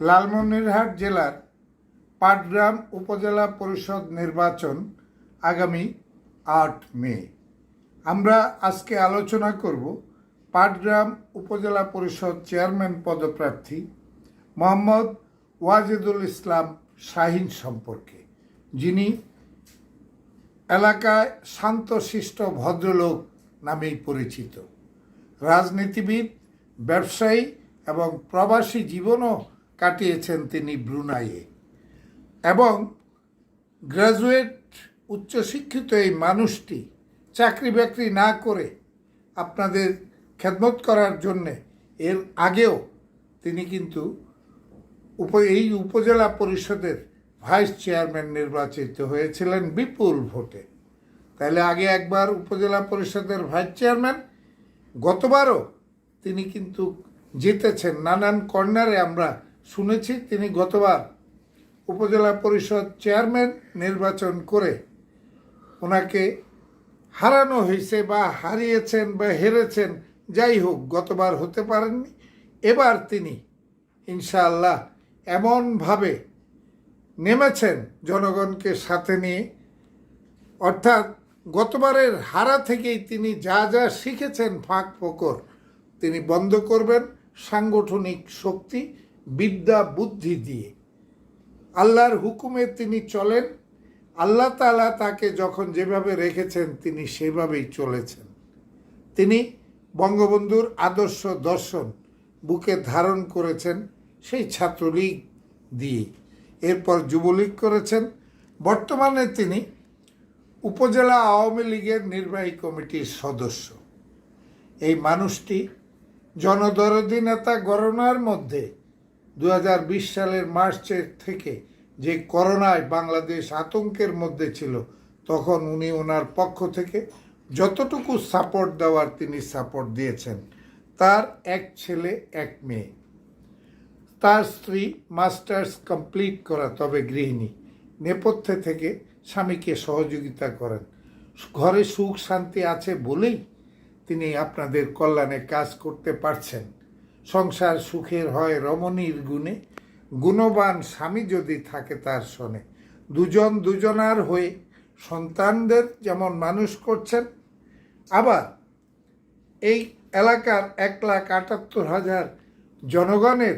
লালমনিরহাট জেলার পাটগ্রাম উপজেলা পরিষদ নির্বাচন আগামী আট মে। আমরা আজকে আলোচনা করব পাটগ্রাম উপজেলা পরিষদ চেয়ারম্যান পদপ্রার্থী মোহাম্মদ ওয়াজিদুল ইসলাম শাহিন সম্পর্কে, যিনি এলাকায় শান্তশিষ্ট ভদ্রলোক নামেই পরিচিত। রাজনীতিবিদ, ব্যবসায়ী এবং প্রবাসী জীবনও কাটিয়েছেন তিনি ব্রুনাইয়ে। এবং গ্রাজুয়েট, উচ্চশিক্ষিত এই মানুষটি চাকরি বাকরি না করে আপনাদের খেদমত করার জন্যে এর আগেও তিনি কিন্তু উপ, এই উপজেলা পরিষদের ভাইস চেয়ারম্যান নির্বাচিত হয়েছিলেন বিপুল ভোটে। তাহলে আগে একবার উপজেলা পরিষদের ভাইস চেয়ারম্যান, গতবারও তিনি কিন্তু জিতেছেন। নানান কর্নারে আমরা শুনেছি তিনি গতবার উপজেলা পরিষদ চেয়ারম্যান নির্বাচন করে ওনাকে হারানো হয়েছে বা হারিয়েছেন বা হেরেছেন, যাই হোক, গতবার হতে পারেননি। এবার তিনি ইনশাআল্লাহ এমনভাবে নেমেছেন জনগণকে সাথে নিয়ে। অর্থাৎ গতবারের হারা থেকেই তিনি যা যা শিখেছেন ফাঁক ফোকর তিনি বন্ধ করবেন। সাংগঠনিক শক্তি বিদ্যা, বুদ্ধি দিয়ে। আল্লাহর হুকুমে তিনি চলেন। আল্লাহ তালা তাকে যখন যেভাবে রেখেছেন, তিনি সেভাবেই চলেছেন। তিনি বঙ্গবন্ধুর আদর্শ দর্শন বুকে ধারণ করেছেন সেই ছাত্রলীগ দিয়ে। এরপর যুবলীগ করেছেন। বর্তমানে তিনি উপজেলা আওয়ামী লীগের নির্বাহী কমিটির সদস্য। এই মানুষটি জনদরদি নেতা গণনার মধ্যে দু হাজার বিশ সালের মার্চের থেকে যে করোনায় বাংলাদেশ আতঙ্কের মধ্যে ছিল, তখন উনি ওনার পক্ষ থেকে যতটুকু সাপোর্ট দেওয়ার তিনি সাপোর্ট দিয়েছেন। তার এক ছেলে, এক মেয়ে। তার স্ত্রী মাস্টার্স কমপ্লিট করা, তবে গৃহিণী। নেপথ্যে থেকে স্বামীকে সহযোগিতা করেন। ঘরে সুখ শান্তি আছে বলেই তিনি আপনাদের কল্যাণে কাজ করতে পারছেন। সংসার সুখের হয় রমণীর গুণে। গুণবান স্বামী যদি থাকে তার শোনে দুজন দুজনার হয়ে সন্তানদের যেমন মানুষ করছেন, আবার এই এলাকার এক লাখ আটাত্তর হাজার জনগণের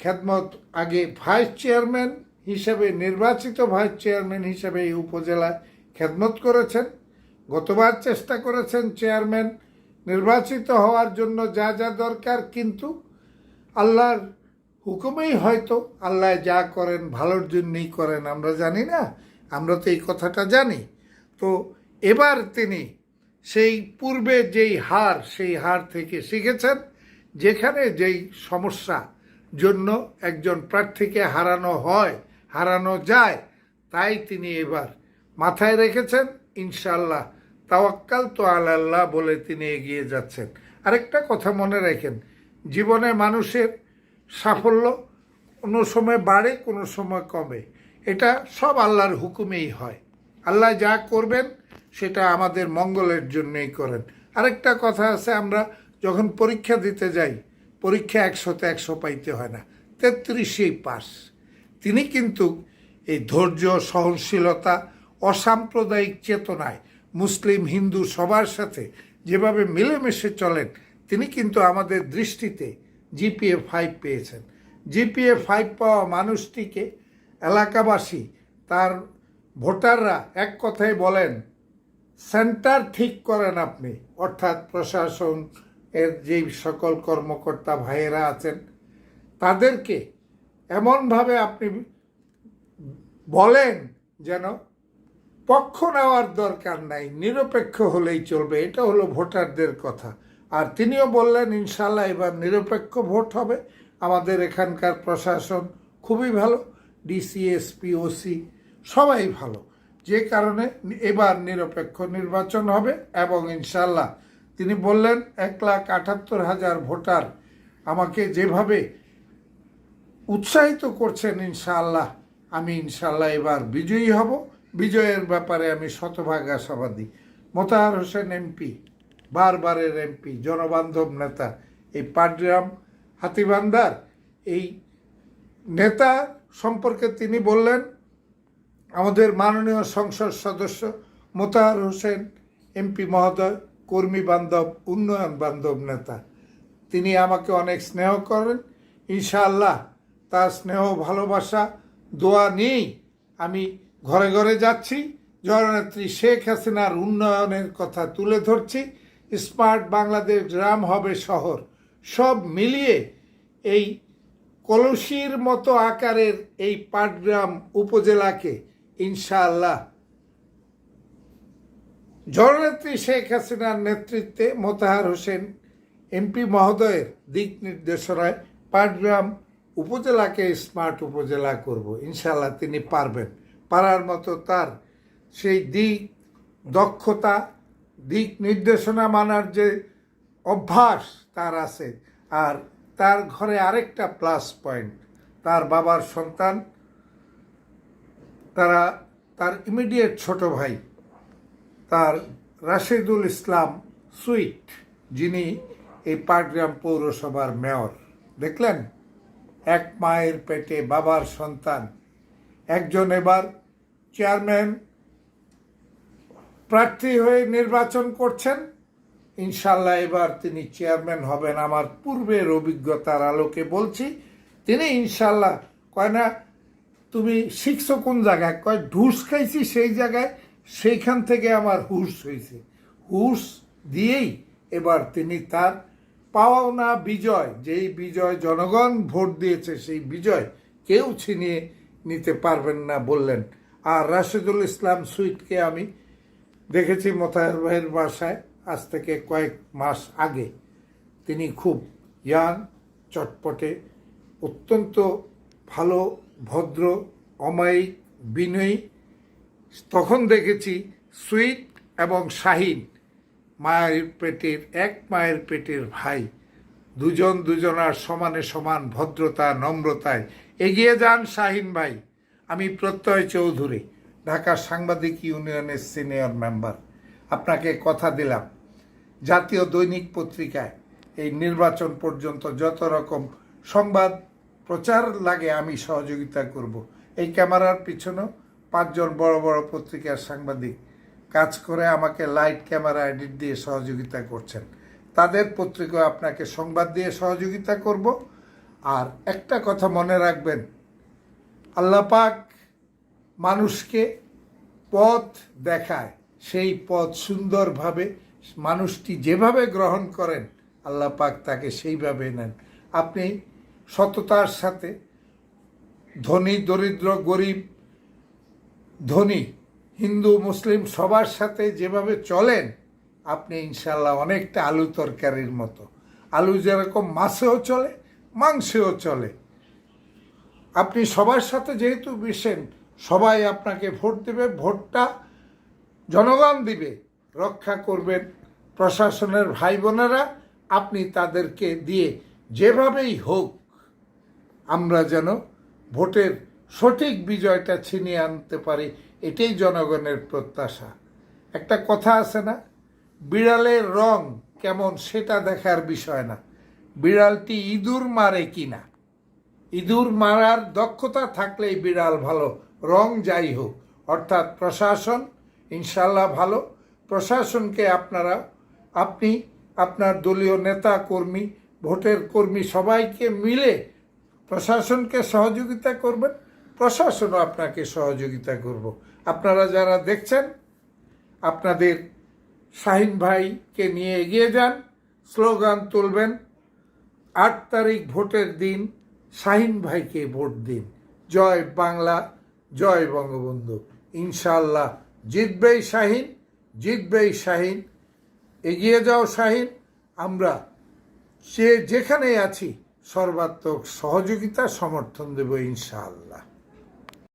খেদমত আগে ভাইস চেয়ারম্যান হিসেবে, নির্বাচিত ভাইস চেয়ারম্যান হিসেবে এই উপজেলায় খেদমত করেছেন। গতবার চেষ্টা করেছেন চেয়ারম্যান নির্বাচিত হওয়ার জন্য যা যা দরকার, কিন্তু আল্লাহর হুকুমেই হয়তো আল্লাহ যা করেন ভালোর জন্যই করেন, আমরা জানি না, আমরা তো এই কথাটা জানি। তো এবার তিনি সেই পূর্বে যেই হার, সেই হার থেকে শিখেছেন, যেখানে যেই সমস্যা জন্য একজন প্রার্থীকে হারানো হয়, হারানো যায়, তাই তিনি এবার মাথায় রেখেছেন ইনশাল্লাহ তাওয়াক্কাল তো আল্লাহ বলে তিনি এগিয়ে যাচ্ছেন। আরেকটা কথা মনে রাখেন, জীবনে মানুষের সাফল্য কোনো সময় বাড়ে, কোনো সময় কমে। এটা সব আল্লাহর হুকুমেই হয়। আল্লাহ যা করবেন, সেটা আমাদের মঙ্গলের জন্যই করেন। আরেকটা কথা আছে, আমরা যখন পরীক্ষা দিতে যাই, পরীক্ষা একশোতে একশো পাইতে হয় না, তেত্রিশেই পাস। তিনি কিন্তু এই ধৈর্য, সহনশীলতা, অসাম্প্রদায়িক চেতনায় মুসলিম, হিন্দু সবার সাথে যেভাবে মিলেমিশে চলেন, তিনি কিন্তু আমাদের দৃষ্টিতে জিপিএ ফাইভ পেয়েছেন। জিপিএ ফাইভ পাওয়া মানুষটিকে এলাকাবাসী, তার ভোটাররা এক কথায় বলেন, সেন্টার ঠিক করেন আপনি। অর্থাৎ প্রশাসন এর যেই সকল কর্মকর্তা ভাইয়েরা আছেন, তাদেরকে এমনভাবে আপনি বলেন যেন পক্ষ নেওয়ার দরকার নাই, নিরপেক্ষ হলেই চলবে, এটা হলো ভোটারদের কথা। আর তিনিও বললেন ইনশাল্লাহ এবার নিরপেক্ষ ভোট হবে। আমাদের এখানকার প্রশাসন খুবই ভালো ডিসিএসপি ওসি, সবাই ভালো। যে কারণে এবার নিরপেক্ষ নির্বাচন হবে এবং ইনশাল্লাহ তিনি বললেন, এক লাখ আটাত্তর হাজার ভোটার আমাকে যেভাবে উৎসাহিত করছেন ইনশাআল্লাহ, আমি ইনশাল্লাহ এবার বিজয়ী হব। বিজয়ের ব্যাপারে আমি শতভাগ আশাবাদী। মোতাহার হোসেন এমপি, বারবারের এমপি, জনবান্ধব নেতা, এই পাটগ্রাম হাতিবান্দার এই নেতা সম্পর্কে তিনি বললেন, আমাদের মাননীয় সংসদ সদস্য মোতাহার হোসেন, এমপি মহোদয়, কর্মী বান্ধব, উন্নয়ন বান্ধব নেতা। তিনি আমাকে অনেক স্নেহ করেন। ইনশাআল্লাহ তার স্নেহ, ভালোবাসা, দোয়া নিয়েই আমি ঘরে ঘরে যাচ্ছি জননেত্রী শেখ হাসিনার উন্নয়নের কথা তুলে ধরছি, স্মার্ট বাংলাদেশ গ্রাম হবে শহর। সব মিলিয়ে এই কলসির মতো আকারের এই পাটগ্রাম উপজেলাকে ইনশাআল্লাহ জননেত্রী শেখ হাসিনার নেতৃত্বে মোতাহার হোসেন এমপি মহোদয়ের দিক নির্দেশনায় পাটগ্রাম উপজেলাকে স্মার্ট উপজেলা করব। ইনশাআল্লাহ তিনি পারবেন। পারার মতো তার সেই দিক দক্ষতা, দিক নির্দেশনা মানার যে অভ্যাস তার আছে। আর তার ঘরে আরেকটা প্লাস পয়েন্ট তার বাবার সন্তান, তারা, তার ইমিডিয়েট ছোট ভাই, তার রাশেদুল ইসলাম সুইট, যিনি এই পাটগ্রাম পৌরসভার মেয়র দেখলেন? এক মায়ের পেটে বাবার সন্তান, একজন এবার চেয়ারম্যান প্রার্থী হয়ে নির্বাচন করছেন। ইনশাল্লাহ এবার তিনি চেয়ারম্যান হবেন আমার পূর্বের অভিজ্ঞতার আলোকে বলছি। তিনি ইনশাল্লাহ কয় না, তুমি শিখছো কোন জায়গায়? কয়, ঢুস খাইছি সেই জায়গায়, সেইখান থেকে আমার হুশ হয়েছে হুশ দিয়েই এবার তিনি তার পাওনা বিজয়, যেই বিজয় জনগণ ভোট দিয়েছে সেই বিজয় কেউ ছিনিয়ে নিতে পারবেন না বললেন আর রাশেদুল ইসলাম সুইটকে আমি দেখেছি মোতাহের ভাইয়ের বাসায় আজ থেকে কয়েক মাস আগে। তিনি খুব ইয়াং, চটপটে, অত্যন্ত ভালো, ভদ্র, অমায়িক, বিনয়ী। তখন দেখেছি সুইট এবং শাহিন, মায়ের পেটের, এক মায়ের পেটের ভাই। দুজন দুজনার সমানে সমান ভদ্রতা, নম্রতায়। এগিয়ে যান শাহিন ভাই। আমি প্রত্যয় চৌধুরী ঢাকা সাংবাদিক ইউনিয়নের সিনিয়র মেম্বার। আপনাকে কথা দিলাম, জাতীয় দৈনিক পত্রিকায় এই নির্বাচন পর্যন্ত যত রকম সংবাদ প্রচার লাগে আমি সহযোগিতা করব। এই ক্যামেরার পিছনেও পাঁচজন বড় বড় পত্রিকার সাংবাদিক কাজ করে আমাকে লাইট ক্যামেরা এডিট দিয়ে সহযোগিতা করছেন। তাদের পত্রিকা আপনাকে সংবাদ দিয়ে সহযোগিতা করব। আর একটা কথা মনে রাখবেন আল্লাপাক মানুষকে পথ দেখায়। সেই পথ সুন্দরভাবে মানুষটি যেভাবে গ্রহণ করেন, আল্লাহ পাক তাকে সেইভাবে নেন। আপনি সততার সাথে ধনী, দরিদ্র, গরিব, ধনী, হিন্দু, মুসলিম সবার সাথে যেভাবে চলেন, আপনি ইনশাল্লাহ অনেকটা আলু তরকারির মতো। আলু যেরকম মাছেও চলে, মাংসেও চলে। আপনি সবার সাথে যেহেতু মিশেন, সবাই আপনাকে ভোট দেবে, ভোটটা জনগণ দিবে, রক্ষা করবেন প্রশাসনের ভাই বোনেরা আপনি তাদেরকে দিয়ে যেভাবেই হোক আমরা যেন ভোটের সঠিক বিজয়টা ছিনিয়ে আনতে পারি, এটাই জনগণের প্রত্যাশা। একটা কথা আছে না, বিড়ালের রং কেমন সেটা দেখার বিষয় না। বিড়ালটি ইঁদুর মারে কিনা ইঁদুর মারার দক্ষতা থাকলেই বিড়াল ভালো, রং যাই হোক। অর্থাৎ প্রশাসন ইনশাল্লাহ ভালো। প্রশাসনকে আপনারা, আপনি, আপনার দলীয় নেতা, কর্মী, ভোটের কর্মী সবাইকে মিলে প্রশাসনকে সহযোগিতা করবেন। প্রশাসনও আপনাকে সহযোগিতা করব। আপনারা যারা দেখছেন, আপনাদের শাহিন ভাইকে নিয়ে এগিয়ে যান। স্লোগান তুলবেন, আট তারিখ ভোটের দিন শাহিন ভাইকে ভোট দিন। জয় বাংলা, জয় বঙ্গবন্ধু। ইনশাল্লাহ জিতবেই শাহিন জিতবেই শাহিন। এগিয়ে যাও শাহিন। আমরা সে যেখানেই আছি, সর্বাত্মক সহযোগিতা, সমর্থন দেব ইনশাআল্লাহ।